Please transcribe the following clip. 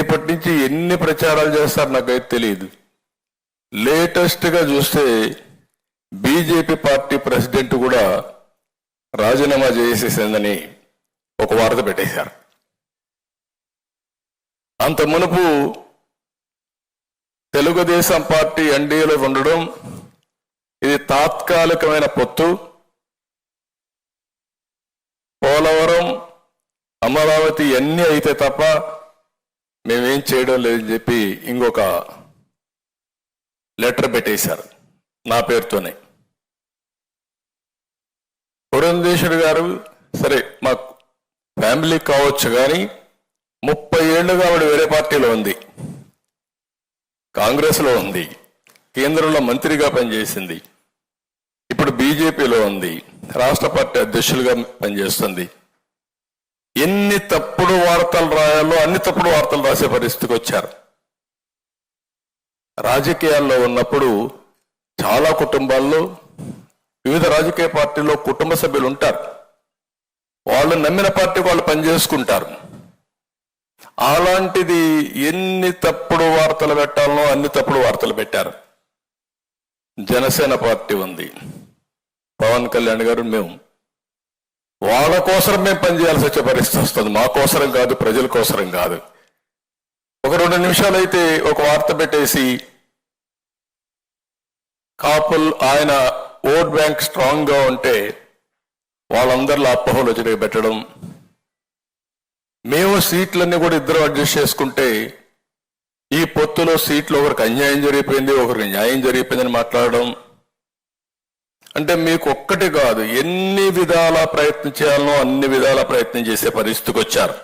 రేపటి నుంచి ఎన్ని ప్రచారాలు చేస్తారు నాకైతే తెలియదు లేటెస్ట్గా చూస్తే బీజేపీ పార్టీ ప్రెసిడెంట్ కూడా రాజీనామా చేసేసిందని ఒక వార్త పెట్టేశారు. అంత మునుపు తెలుగుదేశం పార్టీ ఎన్డీఏలో ఉండడం ఇది తాత్కాలికమైన పొత్తు. పోలవరం అమరావతి అన్నీ అయితే తప్ప మేమేం చేయడం లేదని చెప్పి ఇంకొక లెటర్ పెట్టేశారు నా పేరుతోనే. పురంధేశ్వరి గారు సరే మా ఫ్యామిలీ కావచ్చు కానీ ముప్పై ఏళ్ళుగా ఆవిడ వేరే పార్టీలో ఉంది. కాంగ్రెస్లో ఉంది. కేంద్రంలో మంత్రిగా పనిచేసింది. ఇప్పుడు బీజేపీలో ఉంది. రాష్ట్ర పార్టీ అధ్యక్షులుగా పనిచేస్తుంది. ఎన్ని తప్పుడు వార్తలు రాయాలో అన్ని తప్పుడు వార్తలు రాసే పరిస్థితికి వచ్చారు. రాజకీయాల్లో ఉన్నప్పుడు చాలా కుటుంబాల్లో వివిధ రాజకీయ పార్టీలో కుటుంబ సభ్యులు ఉంటారు. వాళ్ళు నమ్మిన పార్టీ వాళ్ళు పనిచేసుకుంటారు. అలాంటిది ఎన్ని తప్పుడు వార్తలు పెట్టాలనో అన్ని తప్పుడు వార్తలు పెట్టారు. జనసేన పార్టీ ఉంది. పవన్ కళ్యాణ్ గారు మేము వాళ్ళ కోసం మేము పనిచేయాల్సి వచ్చే పరిస్థితి వస్తుంది. మా కోసరం కాదు ప్రజల కోసరం కాదు. ఒక రెండు నిమిషాలు అయితే ఒక వార్త పెట్టేసి కాపుల్ ఆయన ఓట్ బ్యాంక్ స్ట్రాంగ్గా ఉంటే వాళ్ళందరిలో అపోహలు వచ్చి పెట్టడం మేము సీట్లన్నీ కూడా ఇద్దరు అడ్జస్ట్ చేసుకుంటే ఈ పొత్తులో సీట్లు ఒకరికి అన్యాయం జరిగిపోయింది ఒకరికి న్యాయం జరిగిపోయిందని మాట్లాడడం అంటే మీకు ఒక్కటి కాదు ఎన్ని విధాల ప్రయత్నం చేయాలనో అన్ని విధాల ప్రయత్నం చేసే పరిస్థితికి వచ్చారు